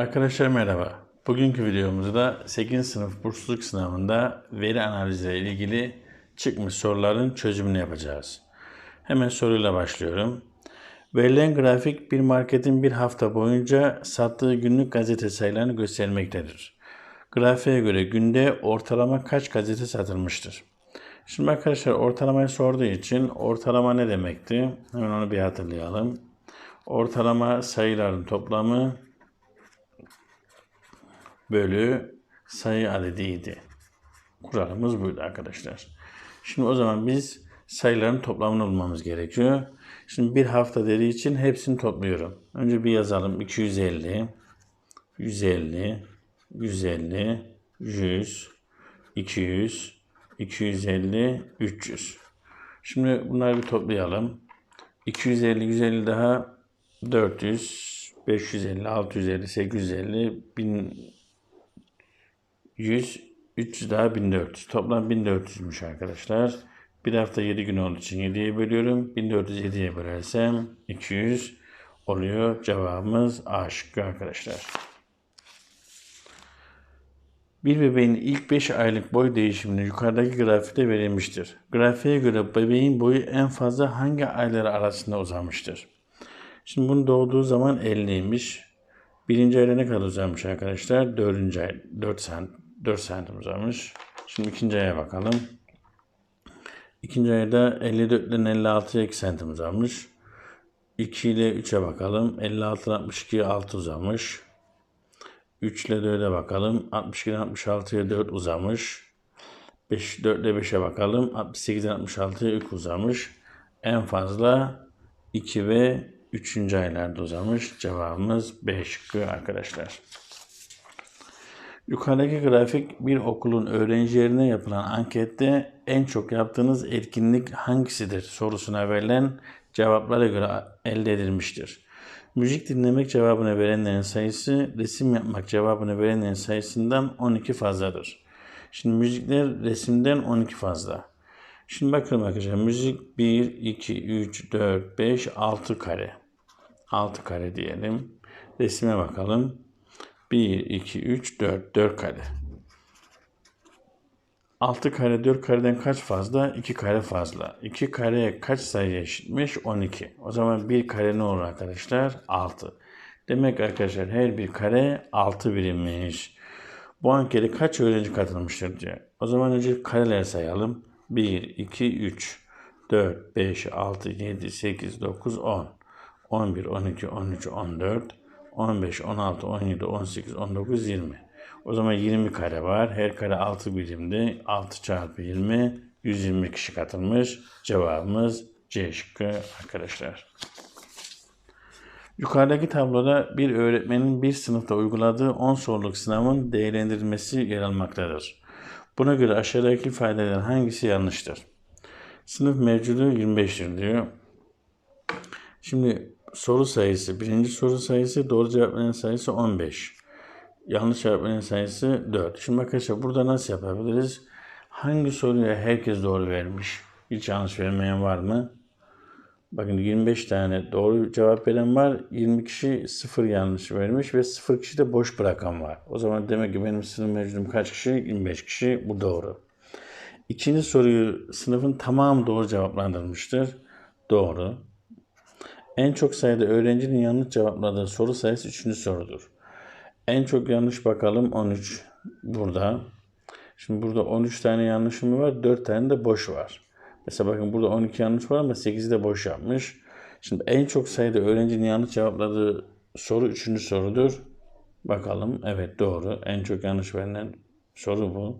Arkadaşlar merhaba. Bugünkü videomuzda 8. sınıf bursluluk sınavında veri analizi ile ilgili çıkmış soruların çözümünü yapacağız. Hemen soruyla başlıyorum. Verilen grafik bir marketin bir hafta boyunca sattığı günlük gazete sayılarını göstermektedir. Grafiğe göre günde ortalama kaç gazete satılmıştır? Şimdi arkadaşlar ortalamayı sorduğu için ortalama ne demekti? Hemen onu bir hatırlayalım. Ortalama sayıların toplamı bölü sayı adediydi. Kuralımız buydu arkadaşlar. Şimdi o zaman biz sayıların toplamını bulmamız gerekiyor. Şimdi bir hafta dediği için hepsini topluyorum. Önce bir yazalım. 250, 150, 150, 100, 200, 250, 300. Şimdi bunları bir toplayalım. 250, 150 daha 400, 550, 650, 850, 1000, 100, 300 daha 1400. Toplam 1400'müş arkadaşlar. Bir hafta 7 gün olduğu için 7'ye bölüyorum. 1400 7'ye bölersem 200 oluyor. Cevabımız A şıkkı arkadaşlar. Bir bebeğin ilk 5 aylık boy değişimini yukarıdaki grafikte verilmiştir. Grafiğe göre bebeğin boyu en fazla hangi aylar arasında uzamıştır? Şimdi bunu doğduğu zaman 50'ymiş. Birinci ayda ne kadar uzamış arkadaşlar? Dördüncü ay 4 sant 4 santim uzamış. Şimdi ikinci aya bakalım. İkinci ayda 54'den 56'ya 2 santim uzamış. 2 ile 3'e bakalım. 56'dan 62'ye 6 uzamış. 3 ile 4'e bakalım. 62'den 66'ya 4 uzamış. 5, 4 ile 5'e bakalım. 68'den 66'ya 3 uzamış. En fazla 2 ve 3. aylarda uzamış. Cevabımız B şıkkı arkadaşlar. Yukarıdaki grafik bir okulun öğrencilerine yapılan ankette en çok yaptığınız etkinlik hangisidir sorusuna verilen cevaplara göre elde edilmiştir. Müzik dinlemek cevabını verenlerin sayısı resim yapmak cevabını verenlerin sayısından 12 fazladır. Şimdi müzikler resimden 12 fazla. Şimdi bakın arkadaşlar müzik 1, 2, 3, 4, 5, 6 kare. 6 kare diyelim. Resime bakalım. 1, 2, 3, 4. 4 kare. 6 kare 4 kareden kaç fazla? 2 kare fazla. 2 kareye kaç sayı eşitmiş? 12. O zaman 1 kare ne olur arkadaşlar? 6. Demek arkadaşlar her bir kare 6 birimmiş. Bu ankete kaç öğrenci katılmıştır diye. O zaman önce kareler sayalım. 1, 2, 3, 4, 5, 6, 7, 8, 9, 10. 11, 12, 13, 14, 15, 16, 17, 18, 19, 20. O zaman 20 kare var. Her kare 6 birimdi. 6 çarpı 20, 120 kişi katılmış. Cevabımız C şıkkı arkadaşlar. Yukarıdaki tabloda bir öğretmenin bir sınıfta uyguladığı 10 soruluk sınavın değerlendirilmesi yer almaktadır. Buna göre aşağıdaki ifadelerden hangisi yanlıştır? Sınıf mevcudu 25'tir diyor. Şimdi soru sayısı, birinci soru sayısı, doğru cevap veren sayısı 15. Yanlış cevap sayısı 4. Şimdi arkadaşlar burada nasıl yapabiliriz? Hangi soruya herkes doğru vermiş? Hiç yanlış vermeyen var mı? Bakın 25 tane doğru cevap veren var. 20 kişi sıfır yanlış vermiş ve sıfır kişi de boş bırakan var. O zaman demek ki benim sınıf mevcudum kaç kişi? 25 kişi. Bu doğru. İkinci soruyu sınıfın tamamı doğru cevaplandırmıştır. Doğru. En çok sayıda öğrencinin yanlış cevapladığı soru sayısı 3. sorudur. En çok yanlış bakalım 13 burada. Şimdi burada 13 tane yanlışım var, 4 tane de boş var. Mesela bakın burada 12 yanlış var ama 8'i de boş yapmış. Şimdi en çok sayıda öğrencinin yanlış cevapladığı soru 3. sorudur. Bakalım. Evet doğru. En çok yanlış verilen soru bu.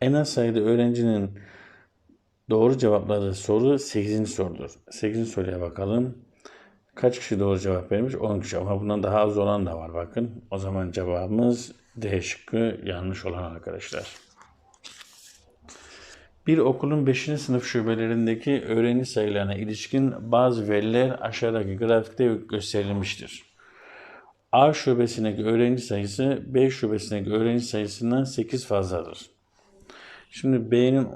En az sayıda öğrencinin doğru cevapladığı soru 8. sorudur. 8. soruya bakalım. Kaç kişi doğru cevap vermiş? 10 kişi ama bundan daha az olan da var bakın. O zaman cevabımız D şıkkı yanlış olan arkadaşlar. Bir okulun 5. sınıf şubelerindeki öğrenci sayılarına ilişkin bazı veriler aşağıdaki grafikte gösterilmiştir. A şubesindeki öğrenci sayısı B şubesindeki öğrenci sayısından 8 fazladır. Şimdi B'nin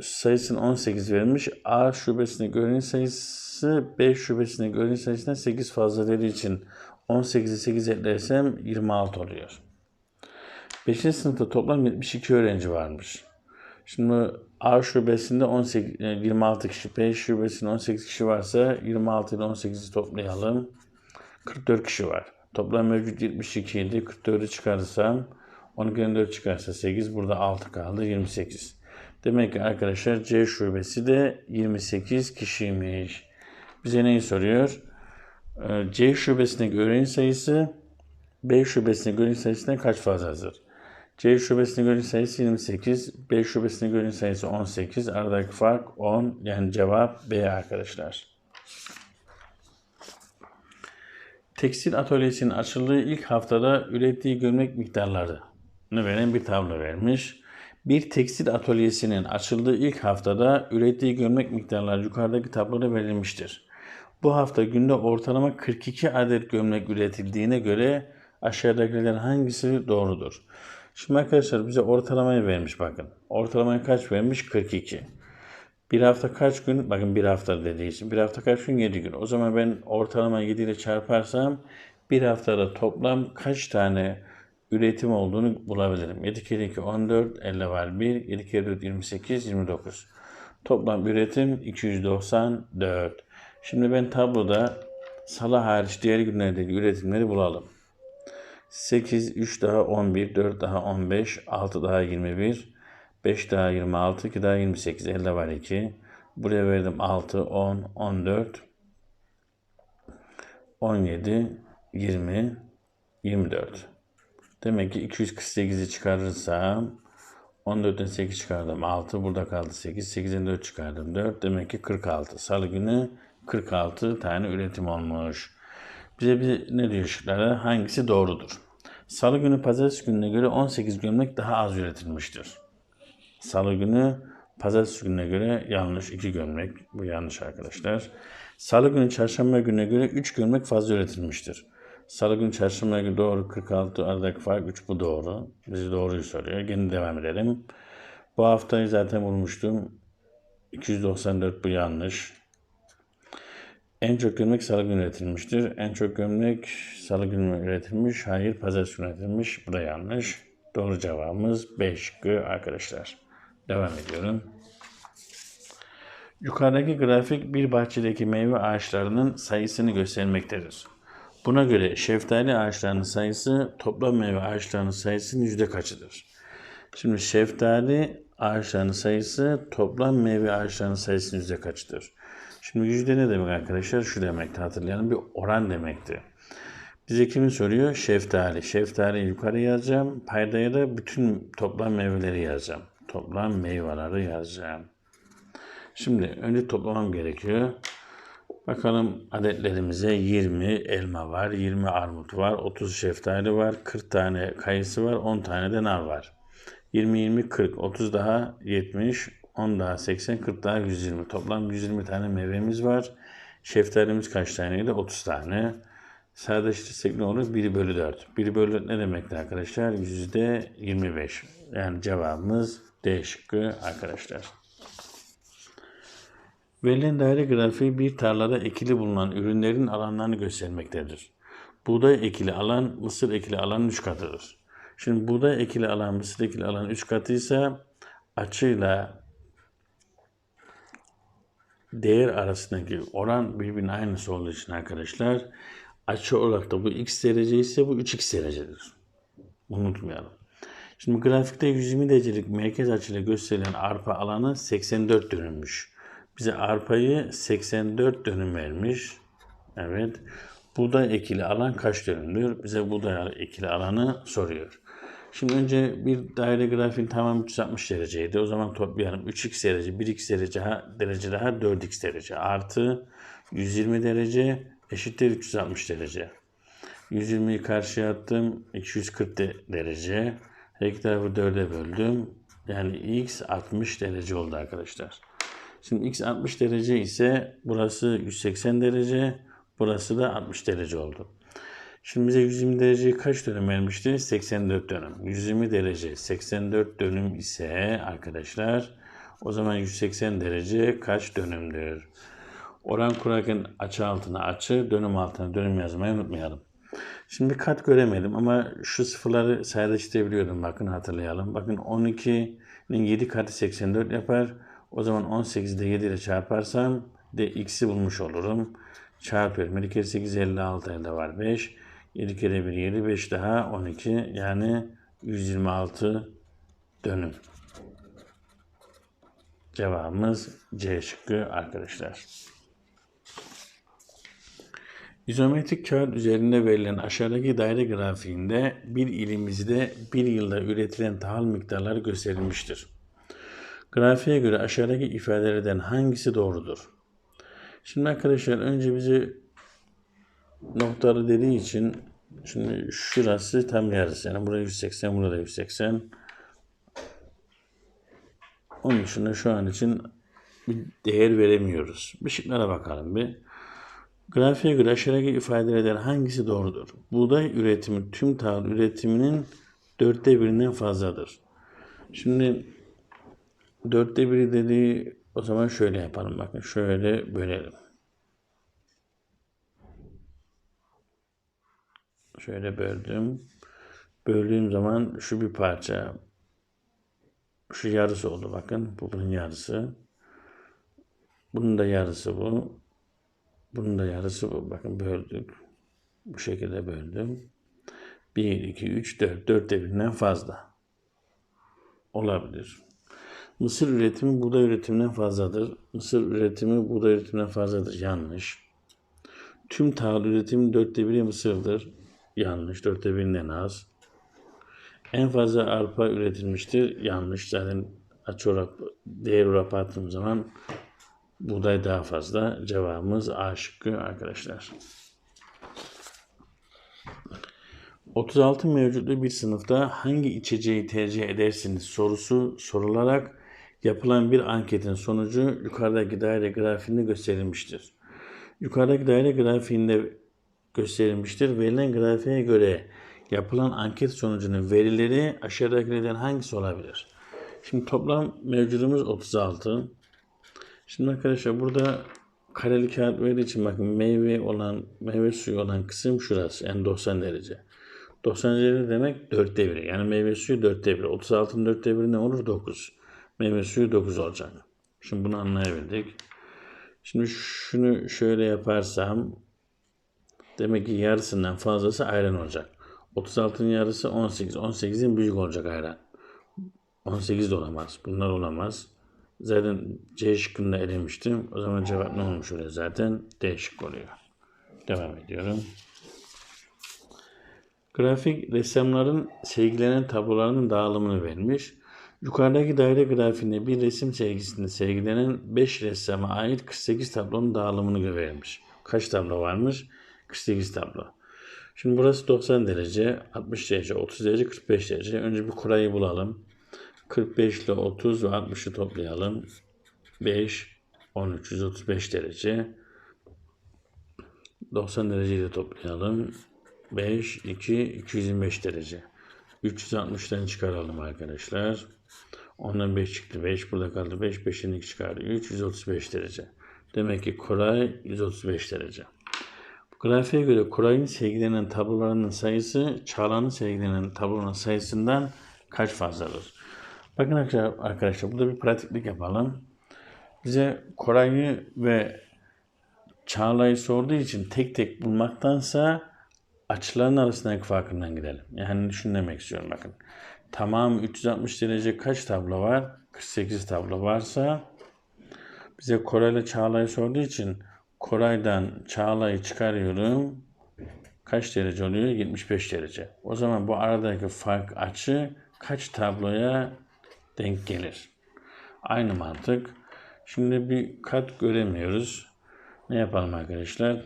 sayısının 18 verilmiş. A şubesindeki öğrenci sayısı B şubesindeki öğrenci sayısından 8 fazla dediği için 18'i 8 eklersem 26 oluyor. 5. sınıfta toplam 72 öğrenci varmış. Şimdi A şubesinde 18, e, 26 kişi, B şubesinde 18 kişi varsa 26 ile 18'i toplayalım. 44 kişi var. Toplam mevcut 72 idi. 44'ü çıkarırsam 12'den 4 çıkarsa 8. Burada 6 kaldı. 28. Demek ki arkadaşlar C şubesi de 28 kişiymiş. Bize neyi soruyor? Ee, C şubesindeki öğrenci sayısı B şubesindeki öğrenci sayısından kaç fazladır? C şubesindeki öğrenci sayısı 28, B şubesindeki öğrenci sayısı 18. Aradaki fark 10. Yani cevap B arkadaşlar. Tekstil atölyesinin açıldığı ilk haftada ürettiği gömlek miktarlarını veren bir tablo vermiş. Bir tekstil atölyesinin açıldığı ilk haftada ürettiği gömlek miktarları yukarıdaki tabloda verilmiştir. Bu hafta günde ortalama 42 adet gömlek üretildiğine göre aşağıdakilerden hangisi doğrudur? Şimdi arkadaşlar bize ortalamayı vermiş bakın. Ortalamayı kaç vermiş? 42. Bir hafta kaç gün? Bakın bir hafta dediği için. Bir hafta kaç gün? 7 gün. O zaman ben ortalama 7 ile çarparsam bir haftada toplam kaç tane üretim olduğunu bulabilirim. 7 kere 2 14, 50 var 1, 7 kere 4 28, 29. Toplam üretim 294. Şimdi ben tabloda salı hariç diğer günlerdeki üretimleri bulalım. 8, 3 daha 11, 4 daha 15, 6 daha 21, 5 daha 26, 2 daha 28, elde var 2. Buraya verdim 6, 10, 14, 17, 20, 24. Demek ki 248'i çıkarırsam 14'ten 8 çıkardım 6. Burada kaldı 8. 8'den 4 çıkardım 4. Demek ki 46. Salı günü 46 tane üretim olmuş. Bize bir ne diyor şıklara? Hangisi doğrudur? Salı günü pazartesi gününe göre 18 gömlek daha az üretilmiştir. Salı günü pazartesi gününe göre yanlış 2 gömlek. Bu yanlış arkadaşlar. Salı günü çarşamba gününe göre 3 gömlek fazla üretilmiştir. Salı günü çarşamba günü doğru 46 aradaki fark 3 bu doğru. Bizi doğruyu soruyor. Gene devam edelim. Bu haftayı zaten bulmuştum. 294 bu yanlış. En çok gömlek salı günü üretilmiştir. En çok gömlek salı günü üretilmiş. Hayır pazartesi günü üretilmiş. Bu da yanlış. Doğru cevabımız 5 şıkkı arkadaşlar. Devam ediyorum. Yukarıdaki grafik bir bahçedeki meyve ağaçlarının sayısını göstermektedir. Buna göre şeftali ağaçlarının sayısı toplam meyve ağaçlarının sayısının yüzde kaçıdır? Şimdi şeftali ağaçlarının sayısı toplam meyve ağaçlarının sayısının yüzde kaçıdır? Şimdi yüzde ne demek arkadaşlar? Şu demekti hatırlayalım bir oran demekti. Bize kimi soruyor? Şeftali. Şeftali yukarı yazacağım. Paydaya da bütün toplam meyveleri yazacağım. Toplam meyveleri yazacağım. Şimdi önce toplamam gerekiyor. Bakalım adetlerimize 20 elma var, 20 armut var, 30 şeftali var, 40 tane kayısı var, 10 tane de nar var. 20, 20, 40, 30 daha 70, 10 daha 80, 40 daha 120. Toplam 120 tane meyvemiz var. Şeftalimiz kaç taneydi? 30 tane. Sadeleştirirsek ne olur? 1 bölü 4. 1 bölü 4 ne demekti arkadaşlar? Yüzde 25. Yani cevabımız D şıkkı arkadaşlar. Verilen daire grafiği bir tarlada ekili bulunan ürünlerin alanlarını göstermektedir. Buğday ekili alan, mısır ekili alanın 3 katıdır. Şimdi buğday ekili alan, mısır ekili alan 3 katıysa açıyla değer arasındaki oran birbirinin aynısı olduğu için arkadaşlar açı olarak da bu x derece ise bu 3x derecedir. Unutmayalım. Şimdi grafikte 120 derecelik merkez açıyla gösterilen arpa alanı 84 dönümmüş. Bize arpayı 84 dönüm vermiş. Evet. Buğday ekili alan kaç dönümdür? Bize buğday ekili alanı soruyor. Şimdi önce bir daire grafiğin tamam 360 dereceydi. O zaman toplayalım. 3x derece, 1x derece, derece daha 4x derece. Artı 120 derece eşittir 360 derece. 120'yi karşıya attım. 240 de derece. Her iki tarafı 4'e böldüm. Yani x 60 derece oldu arkadaşlar. Şimdi x 60 derece ise burası 180 derece, burası da 60 derece oldu. Şimdi bize 120 dereceyi kaç dönüm vermişti? 84 dönüm. 120 derece 84 dönüm ise arkadaşlar o zaman 180 derece kaç dönümdür? Oran kurarken açı altına açı, dönüm altına dönüm yazmayı unutmayalım. Şimdi kat göremedim ama şu sıfırları sadeleştirebiliyordum. Bakın hatırlayalım. Bakın 12'nin 7 katı 84 yapar. O zaman 18'i de 7 ile çarparsam de x'i bulmuş olurum. Çarpıyorum. 7 kere 8 56 elde var 5. 7 kere 1 7 5 daha 12 yani 126 dönüm. Cevabımız C şıkkı arkadaşlar. İzometrik kağıt üzerinde verilen aşağıdaki daire grafiğinde bir ilimizde bir yılda üretilen tahıl miktarları gösterilmiştir. Grafiğe göre aşağıdaki ifadelerden hangisi doğrudur? Şimdi arkadaşlar önce bize noktalı dediği için şimdi şurası tam yarısı. Yani burada 180, burada 180. Onun dışında şu an için bir değer veremiyoruz. Bir şıklara bakalım bir. Grafiğe göre aşağıdaki ifadelerden hangisi doğrudur? Buğday üretimi tüm tahıl üretiminin dörtte birinden fazladır. Şimdi dörtte biri dediği o zaman şöyle yapalım. Bakın şöyle bölelim. Şöyle böldüm. Böldüğüm zaman şu bir parça şu yarısı oldu bakın. Bu bunun yarısı. Bunun da yarısı bu. Bunun da yarısı bu. Bakın böldük. Bu şekilde böldüm. 1, 2, 3, 4. Dörtte birinden fazla. Olabilir. Mısır üretimi buğday üretiminden fazladır. Mısır üretimi buğday üretiminden fazladır. Yanlış. Tüm tahıl üretimi dörtte biri mısırdır. Yanlış. Dörtte birinden az. En fazla arpa üretilmiştir. Yanlış. Zaten açı değer oranı attığım zaman buğday daha fazla. Cevabımız A şıkkı arkadaşlar. 36 mevcutlu bir sınıfta hangi içeceği tercih edersiniz sorusu sorularak yapılan bir anketin sonucu yukarıdaki daire grafiğinde gösterilmiştir. Yukarıdaki daire grafiğinde gösterilmiştir. Verilen grafiğe göre yapılan anket sonucunun verileri aşağıdakilerden hangisi olabilir? Şimdi toplam mevcudumuz 36. Şimdi arkadaşlar burada kareli kağıt verdiği için bakın meyve olan, meyve suyu olan kısım şurası. Yani 90 derece. 90 derece demek dörtte biri. Yani meyve suyu dörtte biri. 36'ın dörtte biri ne olur? 9. Meyve suyu 9 olacak. Şimdi bunu anlayabildik. Şimdi şunu şöyle yaparsam demek ki yarısından fazlası ayran olacak. 36'ın yarısı 18. 18'in büyük olacak ayran. 18 de olamaz. Bunlar olamaz. Zaten C şıkkında elemiştim. O zaman cevap ne olmuş oluyor zaten? D şık oluyor. Devam ediyorum. Grafik ressamların sergilenen tablolarının dağılımını vermiş. Yukarıdaki daire grafiğinde bir resim sergisinde sergilenen 5 ressama ait 48 tablonun dağılımını vermiş. Kaç tablo varmış? 48 tablo. Şimdi burası 90 derece, 60 derece, 30 derece, 45 derece. Önce bir kurayı bulalım. 45 ile 30 ve 60'ı toplayalım. 5, 13, 135 derece. 90 dereceyi de toplayalım. 5, 2, 225 derece. 360'tan çıkaralım arkadaşlar. Ondan 5 çıktı 5. Burada kaldı 5. 5'in 2 çıkardı 3. 135 derece. Demek ki Koray 135 derece. Bu grafiğe göre Koray'ın sergilenen tablolarının sayısı Çağla'nın sergilenen tabloların sayısından kaç fazladır? Bakın arkadaşlar burada bir pratiklik yapalım. Bize Koray'ı ve Çağla'yı sorduğu için tek tek bulmaktansa açıların arasındaki farkından gidelim. Yani şunu demek istiyorum bakın. Tamam 360 derece kaç tablo var? 48 tablo varsa bize Koray ile Çağla'yı sorduğu için Koray'dan Çağla'yı çıkarıyorum. Kaç derece oluyor? 75 derece. O zaman bu aradaki fark açı kaç tabloya denk gelir? Aynı mantık. Şimdi bir kat göremiyoruz. Ne yapalım arkadaşlar?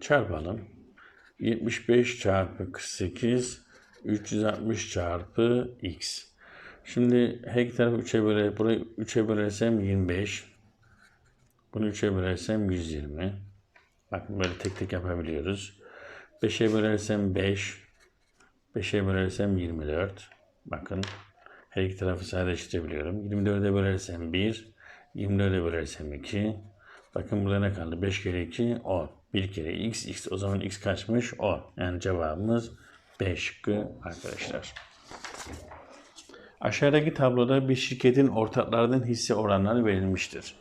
Çarpalım. 75 çarpı 48 360 çarpı x. Şimdi her iki tarafı 3'e böle, burayı 3'e bölersem 25. Bunu 3'e bölersem 120. Bakın böyle tek tek yapabiliyoruz. 5'e bölersem 5. 5'e bölersem 24. Bakın her iki tarafı sadeleştirebiliyorum. 24'e bölersem 1. 24'e bölersem 2. Bakın burada ne kaldı? 5 kere 2 10. 1 kere x x o zaman x kaçmış? 10. Yani cevabımız B arkadaşlar. Aşağıdaki tabloda bir şirketin ortaklarının hisse oranları verilmiştir.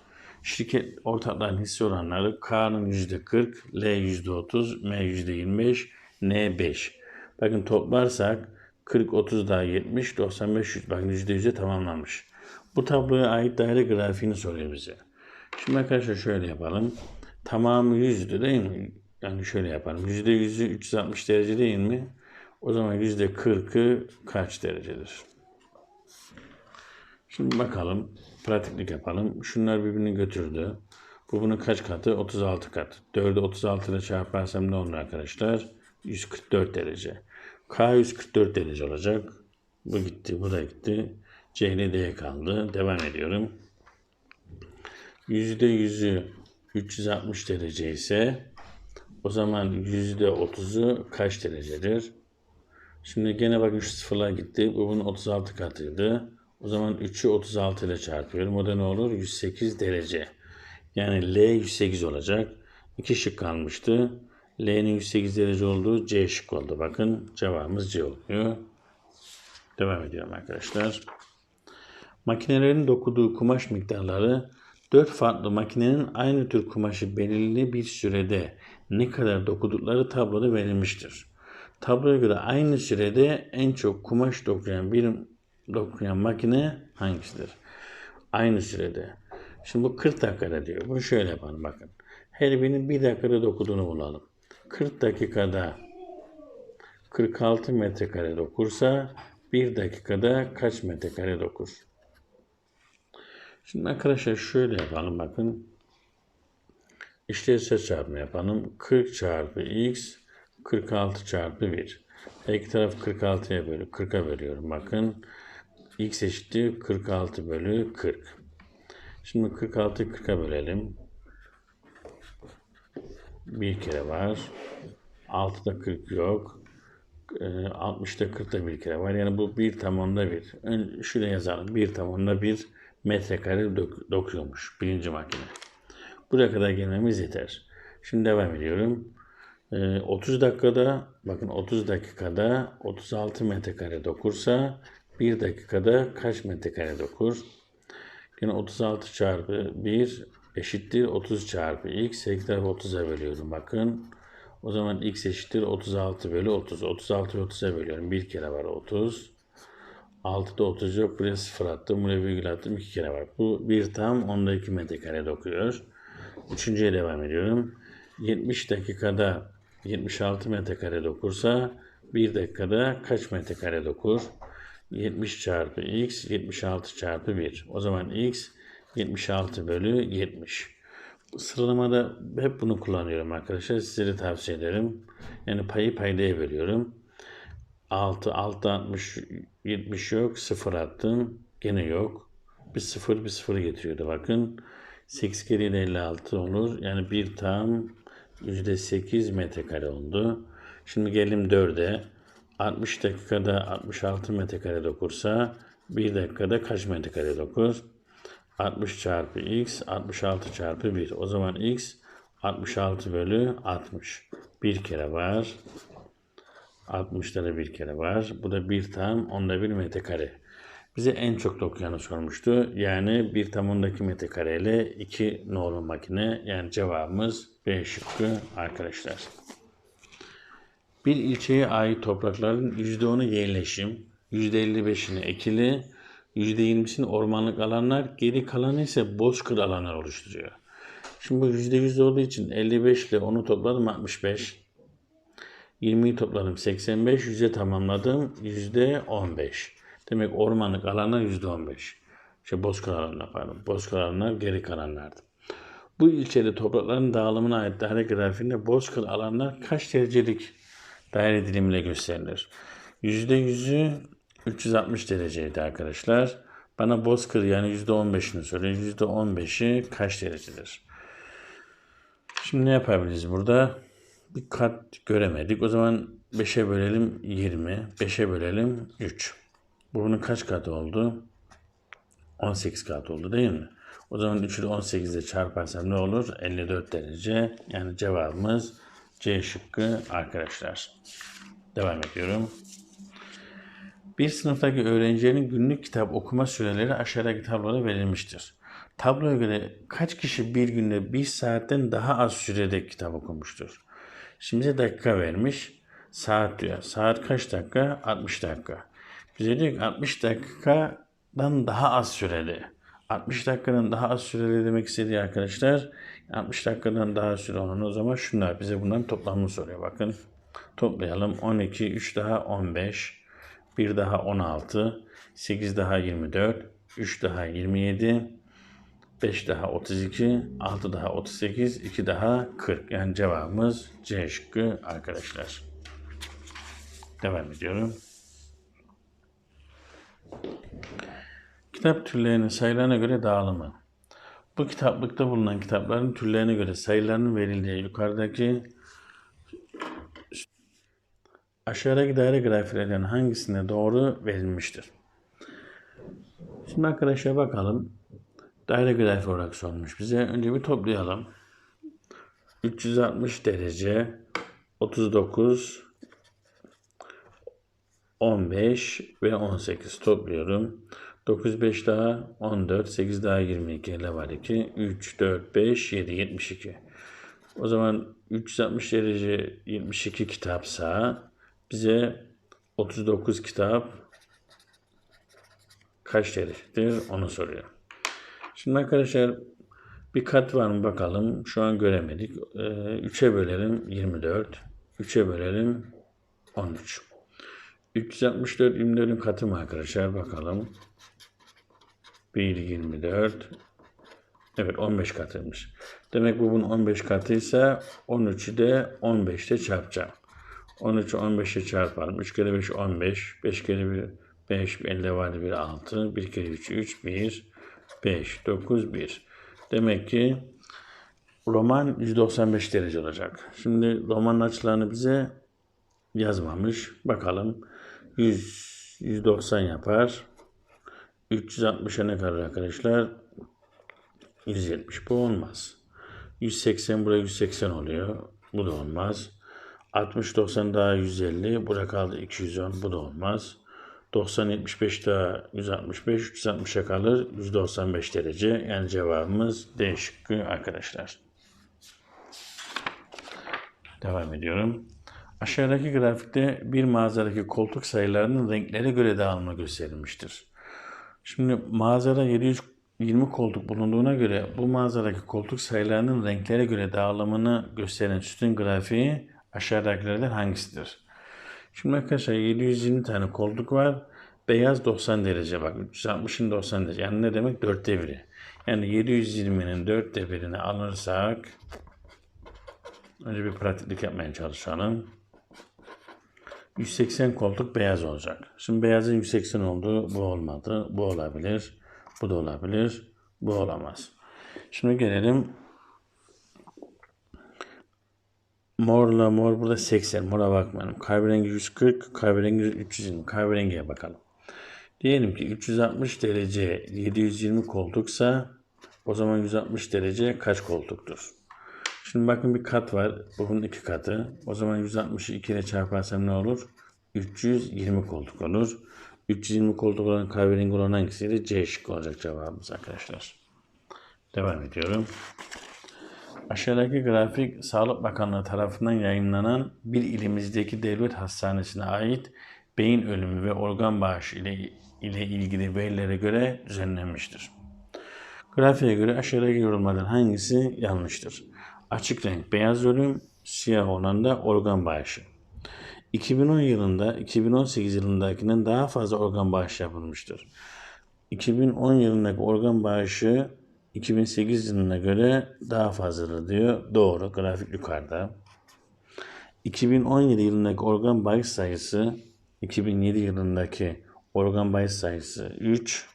Şirket ortaklarının hisse oranları K'nın %40, L %30, M %25, N 5. Bakın toplarsak 40, 30 daha 70, 95, 100. Bakın %100'e tamamlanmış. Bu tabloya ait daire grafiğini soruyor bize. Şimdi arkadaşlar şöyle yapalım. Tamamı 100'dü değil mi? Yani şöyle yapalım. %100'ü 360 derece değil mi? O zaman %40'ı kaç derecedir? Şimdi bakalım. Pratiklik yapalım. Şunlar birbirini götürdü. Bu bunun kaç katı? 36 kat. 4'ü 36 ile çarparsam ne olur arkadaşlar? 144 derece. K 144 derece olacak. Bu gitti, bu da gitti. C ile D kaldı. Devam ediyorum. %100'ü 360 derece ise o zaman %30'u kaç derecedir? Şimdi gene bakın şu sıfırlar gitti. Bu bunun 36 katıydı. O zaman 3'ü 36 ile çarpıyorum. O da ne olur? 108 derece. Yani L 108 olacak. İki şık kalmıştı. L'nin 108 derece olduğu C şık oldu. Bakın cevabımız C oluyor. Devam ediyorum arkadaşlar. Makinelerin dokuduğu kumaş miktarları 4 farklı makinenin aynı tür kumaşı belirli bir sürede ne kadar dokudukları tabloda verilmiştir. Tabloya göre aynı sürede en çok kumaş dokuyan bir dokuyan makine hangisidir? Aynı sürede. Şimdi bu 40 dakikada diyor. Bunu şöyle yapalım bakın. Her birinin bir dakikada dokuduğunu bulalım. 40 dakikada 46 metrekare dokursa bir dakikada kaç metrekare dokur? Şimdi arkadaşlar şöyle yapalım bakın. İşlevsel çarpımı yapalım. 40 çarpı x 46 çarpı 1. Her iki taraf 46'ya bölü 40'a bölüyorum bakın. x eşittir 46 bölü 40. Şimdi 46'yı 40'a bölelim. Bir kere var. 6'da 40 yok. Ee, 60'da 40'da bir kere var. Yani bu bir tam onda bir. Ön, şuraya yazalım. Bir tam onda bir metrekare dök, dokuyormuş birinci makine. Buraya kadar gelmemiz yeter. Şimdi devam ediyorum. Ee, 30 dakikada bakın 30 dakikada 36 metrekare dokursa 1 dakikada kaç metrekare dokur? Yine 36 çarpı 1 eşittir 30 çarpı x. Her tarafı 30'a bölüyorum bakın. O zaman x eşittir 36 bölü 30. 36 ve 30'a bölüyorum. Bir kere var 30. 6'da 30 yok. Buraya 0 attım. Buraya virgül attım. 2 kere var. Bu bir tam onda 2 metrekare dokuyor. Üçüncüye devam ediyorum. 70 dakikada 76 metrekare dokursa 1 dakikada kaç metrekare dokur? 70 çarpı x 76 çarpı 1. O zaman x 76 bölü 70. Sıralamada hep bunu kullanıyorum arkadaşlar. Sizlere tavsiye ederim. Yani payı paydaya bölüyorum. 6, 6 60, 70 yok. 0 attım. Gene yok. Bir 0, bir 0 getiriyordu bakın. 8 kere ile 56 olur. Yani bir tam %8 metrekare oldu. Şimdi gelelim 4'e. 60 dakikada 66 metrekare dokursa 1 dakikada kaç metrekare dokur? 60 çarpı x 66 çarpı 1. O zaman x 66 bölü 60. Bir kere var. 60'da da bir kere var. Bu da bir tam onda bir metrekare. Bize en çok dokuyanı sormuştu. Yani bir tam ondaki metrekare ile iki normal makine. Yani cevabımız B şıkkı arkadaşlar. Bir ilçeye ait toprakların %10'u yerleşim, %55'ini ekili, %20'sini ormanlık alanlar, geri kalanı ise bozkır alanlar oluşturuyor. Şimdi bu %100 olduğu için 55 ile 10'u topladım 65. 20'yi topladım 85, 100'e tamamladım %15. Demek ormanlık alanlar %15. İşte bozkır alanlar pardon. Bozkır alanlar geri kalanlardı. Bu ilçede toprakların dağılımına ait daire grafiğinde bozkır alanlar kaç derecelik daire dilimiyle gösterilir? %100'ü 360 dereceydi arkadaşlar. Bana bozkır yani %15'ini söyle. %15'i kaç derecedir? Şimdi ne yapabiliriz burada? Bir kat göremedik. O zaman 5'e bölelim 20. 5'e bölelim 3. Bu bunun kaç katı oldu? 18 kat oldu değil mi? O zaman 3'ü de 18 ile çarparsam ne olur? 54 derece. Yani cevabımız C şıkkı arkadaşlar. Devam ediyorum. Bir sınıftaki öğrencilerin günlük kitap okuma süreleri aşağıdaki tabloda verilmiştir. Tabloya göre kaç kişi bir günde bir saatten daha az sürede kitap okumuştur? Şimdi bize dakika vermiş. Saat diyor. Saat kaç dakika? 60 dakika. Ki 60 dakikadan daha az sürede. 60 dakikadan daha az sürede demek istediği arkadaşlar 60 dakikadan daha süre olan o zaman şunlar bize bunların toplamını soruyor bakın. Toplayalım 12, 3 daha 15, 1 daha 16, 8 daha 24, 3 daha 27, 5 daha 32, 6 daha 38, 2 daha 40. Yani cevabımız C şıkkı arkadaşlar. Devam ediyorum. Kitap türlerinin sayılarına göre dağılımı. Bu kitaplıkta bulunan kitapların türlerine göre sayılarının verildiği yukarıdaki aşağıdaki daire grafiklerden hangisine doğru verilmiştir? Şimdi arkadaşlar bakalım. Daire grafik olarak sormuş bize. Önce bir toplayalım. 360 derece 39 15 ve 18 topluyorum. 9 5 daha 14 8 daha 22 ele var 2 3 4 5 7 72. O zaman 360 derece 72 kitapsa bize 39 kitap kaç derecedir onu soruyor. Şimdi arkadaşlar bir kat var mı bakalım. Şu an göremedik. 3'e bölelim 24. 3'e bölelim 13. 364 24'ün katı mı arkadaşlar? Bakalım. 1 24. Evet 15 katıymış. Demek bu bunun 15 katıysa 13'ü de 15'te çarpacağım. 13'ü 15'e çarpalım. 3 kere 5 15. 5 kere 1 5. 50 var 1 6. 1 kere 3 3 1 5 9 1. Demek ki roman 195 derece olacak. Şimdi romanın açılarını bize yazmamış. Bakalım. 100 190 yapar. 360'a ne kadar arkadaşlar? 170. Bu olmaz. 180 buraya 180 oluyor. Bu da olmaz. 60 90 daha 150. Buraya kaldı 210. Bu da olmaz. 90 75 daha 165 360'a kalır 195 derece. Yani cevabımız D şıkkı arkadaşlar. Devam ediyorum. Aşağıdaki grafikte bir mağazadaki koltuk sayılarının renklere göre dağılımı gösterilmiştir. Şimdi mağazada 720 koltuk bulunduğuna göre bu mağazadaki koltuk sayılarının renklere göre dağılımını gösteren sütun grafiği aşağıdakilerden hangisidir? Şimdi arkadaşlar 720 tane koltuk var. Beyaz 90 derece bak 360'ın 90 derece. Yani ne demek? Dörtte biri. Yani 720'nin dörtte birini alırsak önce bir pratiklik yapmaya çalışalım. 180 koltuk beyaz olacak. Şimdi beyazın 180 olduğu bu olmadı. Bu olabilir. Bu da olabilir. Bu olamaz. Şimdi gelelim. Morla mor burada 80. Mora bakmayalım. Kahverengi 140. Kahverengi 320. Kahverengiye bakalım. Diyelim ki 360 derece 720 koltuksa o zaman 160 derece kaç koltuktur? Şimdi bakın bir kat var. Bunun iki katı. O zaman 160'ı 2 ile çarparsam ne olur? 320 koltuk olur. 320 koltuk olan kahverengi olan hangisiydi? C şık olacak cevabımız arkadaşlar. Devam ediyorum. Aşağıdaki grafik Sağlık Bakanlığı tarafından yayınlanan bir ilimizdeki devlet hastanesine ait beyin ölümü ve organ bağışı ile, ile ilgili verilere göre düzenlenmiştir. Grafiğe göre aşağıdaki yorumlardan hangisi yanlıştır? Açık renk beyaz ölüm, siyah olan da organ bağışı. 2010 yılında 2018 yılındakinden daha fazla organ bağışı yapılmıştır. 2010 yılındaki organ bağışı 2008 yılına göre daha fazladır diyor. Doğru. Grafik yukarıda. 2017 yılındaki organ bağış sayısı 2007 yılındaki organ bağış sayısı 3.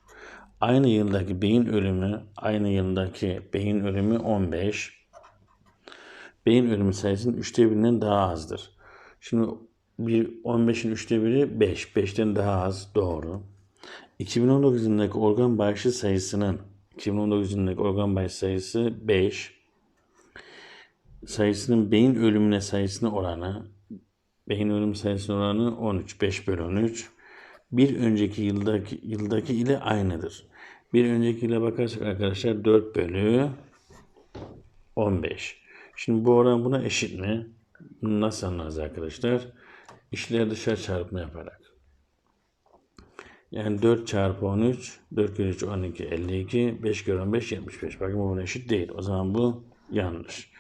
Aynı yıldaki beyin ölümü, aynı yıldaki beyin ölümü 15 beyin ölümü sayısının üçte birinden daha azdır. Şimdi bir 15'in üçte biri 5. 5'ten daha az doğru. 2019 yılındaki organ bağışı sayısının 2019 yılındaki organ bağış sayısı 5. Sayısının beyin ölümüne sayısının oranı beyin ölüm sayısının oranı 13. 5 bölü 13. Bir önceki yıldaki, yıldaki ile aynıdır. Bir önceki ile bakarsak arkadaşlar 4 bölü 15. Şimdi bu oran buna eşit mi? Bunu nasıl anlarız arkadaşlar? İşler dışarı çarpma yaparak. Yani 4 çarpı 13, 4 kere 3 12, 52, 5 kere 15, 75. Bakın bu buna eşit değil. O zaman bu yanlış.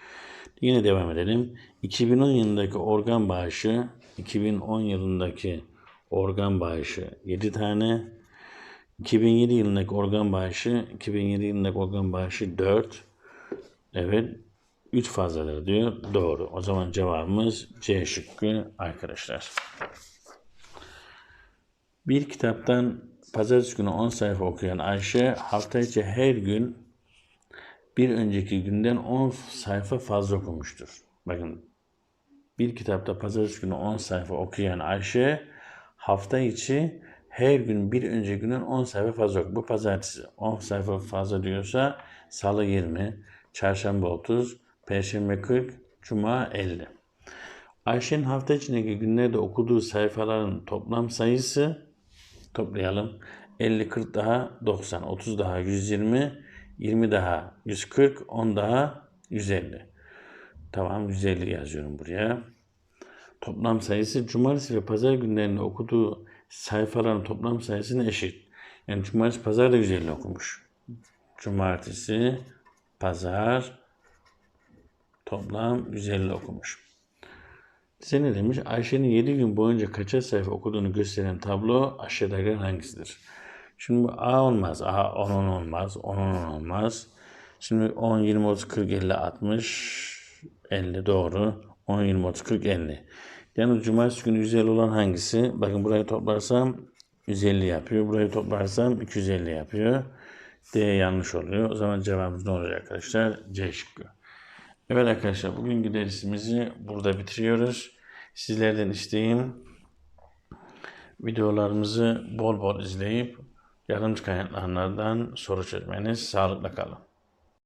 Yine devam edelim. 2010 yılındaki organ bağışı, 2010 yılındaki organ bağışı 7 tane. 2007 yılındaki organ bağışı, 2007 yılındaki organ bağışı 4. Evet, 3 fazladır diyor. Doğru. O zaman cevabımız C şıkkı arkadaşlar. Bir kitaptan pazartesi günü 10 sayfa okuyan Ayşe hafta içi her gün bir önceki günden 10 sayfa fazla okumuştur. Bakın bir kitapta pazartesi günü 10 sayfa okuyan Ayşe hafta içi her gün bir önceki günden 10 sayfa fazla okur. Bu pazartesi 10 sayfa fazla diyorsa salı 20, çarşamba 30, perşembe 40, cuma 50. Ayşe'nin hafta içindeki günlerde okuduğu sayfaların toplam sayısı toplayalım. 50, 40 daha 90, 30 daha 120, 20 daha 140, 10 daha 150. Tamam 150 yazıyorum buraya. Toplam sayısı cumartesi ve pazar günlerinde okuduğu sayfaların toplam sayısına eşit. Yani cumartesi pazar da 150 okumuş. Cumartesi, pazar toplam 150 okumuş. Size ne demiş? Ayşe'nin 7 gün boyunca kaça sayfa okuduğunu gösteren tablo aşağıdakilerin hangisidir? Şimdi bu A olmaz. A 10 10 olmaz. 10 10 olmaz. Şimdi 10, 20, 30, 40, 50, 60, 50 doğru. 10, 20, 30, 40, 50. Yani cumartesi günü 150 olan hangisi? Bakın burayı toplarsam 150 yapıyor. Burayı toplarsam 250 yapıyor. D yanlış oluyor. O zaman cevabımız ne olacak arkadaşlar? C şıkkı. Evet arkadaşlar bugünkü dersimizi burada bitiriyoruz. Sizlerden isteğim videolarımızı bol bol izleyip yardımcı kaynaklardan soru çözmeniz. Sağlıkla kalın.